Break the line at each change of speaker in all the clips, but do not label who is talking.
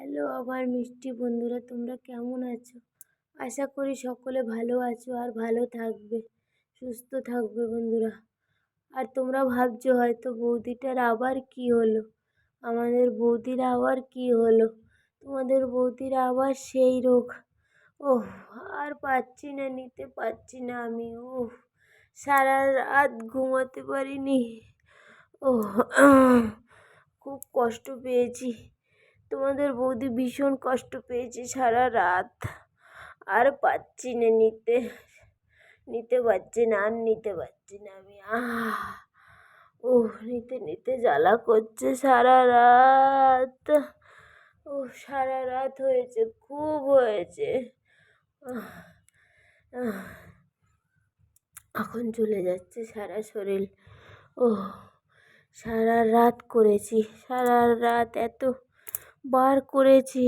Hello আমার মিষ্টি বন্ধুরা, তোমরা কেমন আছো? আশা করি সকলে ভালো আছো আর ভালো থাকবে, সুস্থ থাকবে বন্ধুরা। আর তোমরা ভাবছ হয়তো বৌদিটার আবার কি হলো? আমাদের বৌদির আবার কি হলো? তোমাদের বৌদির আবার সেই রোগ। ওহ, আর পাচ্ছি না, নিতে পারছি না আমি ওহ সারা রাত ঘুমাতে পারিনি। ওহ, খুব কষ্ট পেয়েছি। তোমাদের বৌদি ভীষণ কষ্ট পেয়েছে সারা রাত। আর পাচ্ছি না, নিতে নিতে পারছি না, আর নিতে পারছি না আমি। আহ ও নিতে নিতে জ্বালা করছে সারা রাত। ও সারা রাত হয়েছে, খুব হয়েছে। এখন চলে যাচ্ছে সারা শরীর। ও সারা রাত করেছি, সারা রাত এত বার করেছি।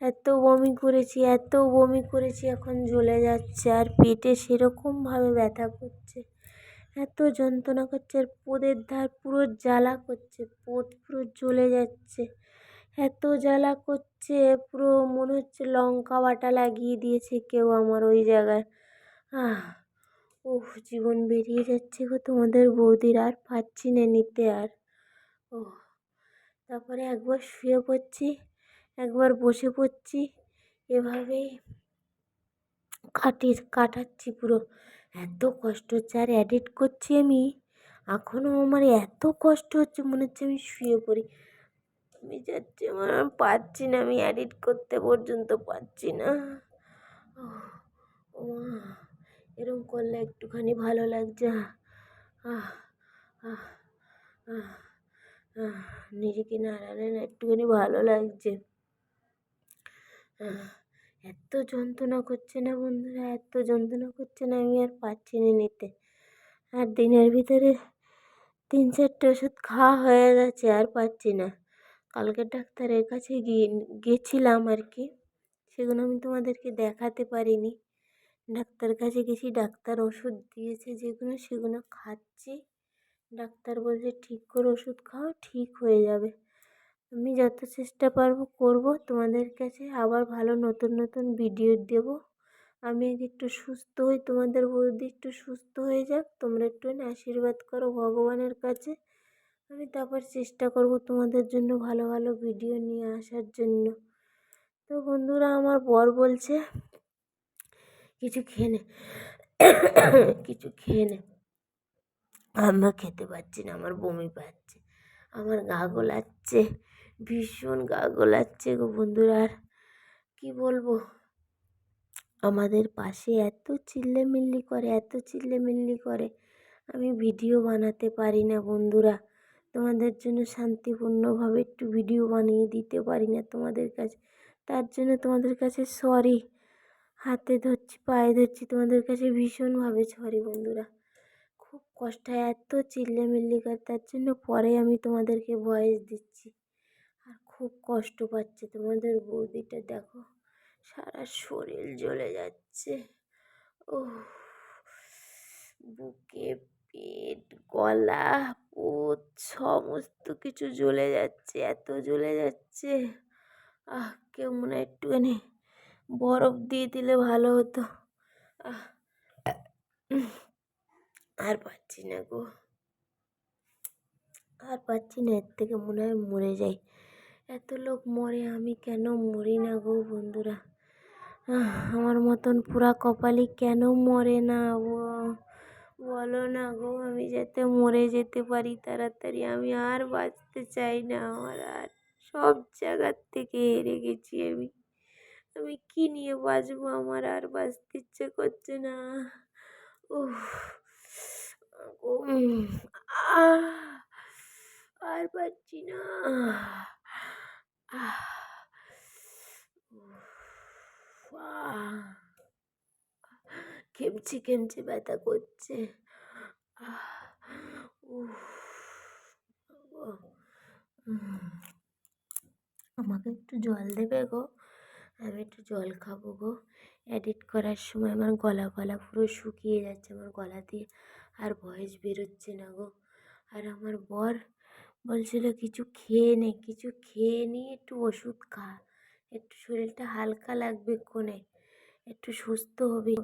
এত বমি করেছি, এত বমি করেছি, এখন জ্বলে যাচ্ছে আর পেটে সেরকমভাবে ব্যথা করছে। এত যন্ত্রণা করছে আর পোদের ধার পুরো জ্বালা করছে, পোদ পুরো জ্বলে যাচ্ছে। এত জ্বালা করছে, পুরো মনে হচ্ছে লঙ্কা বাটা লাগিয়ে দিয়েছে কেউ আমার ওই জায়গায়। আহ ও জীবন বেরিয়ে যাচ্ছে গো তোমাদের বৌদির, আর পাচ্ছি না নিতে আর। ও তারপরে একবার শুয়ে পড়ছি, একবার বসে পড়ছি, এভাবেই কাটি কাটাচ্ছি পুরো। এত কষ্ট হচ্ছে, আর এডিট করছি আমি। এখনও আমার এত কষ্ট হচ্ছে, মনে হচ্ছে আমি শুয়ে পড়ি। আমি যাচ্ছি আমার পারছি না আমি এডিট করতে পর্যন্ত, পারছি না। ও এরকম করলে একটুখানি ভালো লাগছে। আহ আহ আহ। নিজেকে নাড়ালে না একটুখানি ভালো লাগছে। এত যন্ত্রণা করছে না বন্ধুরা, এত যন্ত্রণা করছে না আমি আর পারছি না নিতে। আর দিনের ভিতরে তিন চারটে ওষুধ খাওয়া হয়ে গেছে, আর পাচ্ছি না। কালকে ডাক্তারের কাছে গিয়ে গেছিলাম আর কি, সেগুলো আমি তোমাদেরকে দেখাতে পারিনি। ডাক্তার কাছে গেছি, ডাক্তার ওষুধ দিয়েছে যেগুলো, সেগুলো খাচ্ছি। ডাক্তার বলছে, ঠিক করে ওষুধ খাও, ঠিক হয়ে যাবে। আমি যত চেষ্টা পারব করব। তোমাদের কাছে আবার ভালো নতুন নতুন ভিডিও দেব। আমি একটু সুস্থ হই, তোমাদের বৌদি একটু সুস্থ হয়ে যাক। তোমরা একটু আশীর্বাদ করো ভগবানের কাছে। আমি তারপর চেষ্টা করব তোমাদের জন্য ভালো ভালো ভিডিও নিয়ে আসার জন্য। তো বন্ধুরা, আমার বর বলছে, কিছু খেয়ে নে। কিছু খেয়ে নে। আমরা খেতে পারছি না, আমার বমি পাচ্ছে, আমার গা গোলাচ্ছে, ভীষণ গা গোলাচ্ছে গো বন্ধুরা, আর কী বলব? আমাদের পাশে এত চিল্লেমিল্লি করে, এত চিল্লেমিল্লি করে, আমি ভিডিও বানাতে পারি না বন্ধুরা, তোমাদের জন্য শান্তিপূর্ণভাবে একটু ভিডিও বানিয়ে দিতে পারি না তোমাদের কাছে, তার জন্য তোমাদের কাছে সরি হাতে ধরছি, পায়ে ধরছি, তোমাদের কাছে ভীষণভাবে সরি বন্ধুরা খুব কষ্ট হয়, এত চিল্লামিল্লি করে, তার জন্য পরে আমি তোমাদেরকে ভয়েস দিচ্ছি। আর খুব কষ্ট পাচ্ছে তোমাদের বৌদিটা, দেখো, সারা শরীর জ্বলে যাচ্ছে। ও বুকে পেট, গলা পোত সমস্ত কিছু জ্বলে যাচ্ছে, এত জ্বলে যাচ্ছে। আহ, কেউ মনে একটুখানি বরফ দিয়ে দিলে ভালো হতো। আহ আর পাচ্ছি না গো। আর পাচ্ছি না, এর থেকে মনে হয় মরে যাই। এত লোক মরে, আমি কেন মরি না গো বন্ধুরা? আমার মতন পুরা কপালি কেন মরে না? বলো না গো, আমি যাতে মরে যেতে পারি তাড়াতাড়ি, আমি আর বাঁচতে চাই না। আমার আর সব জায়গার থেকে হেরে গেছি আমি। আমি কী নিয়ে বাঁচবো? আমার আর বাঁচতে ইচ্ছে করছে না। উফ আর পাচ্ছি না। খেমচে খেমচে ব্যথা করছে। আমাকে একটু জল দেবে গো। আমি একটু জল খাব গো। এডিট করার সময় আমার গলা গলা পুরো শুকিয়ে যাচ্ছে। আমার গলা দিয়ে আর ভয়েস বেরোচ্ছে না গো। আর আমার বর বলছিল, কিছু খেয়ে নে, কিছু খেয়ে নিয়ে একটু ওষুধ খা, একটু শরীরটা হালকা লাগবে এক্ষণে একটু সুস্থ হবি।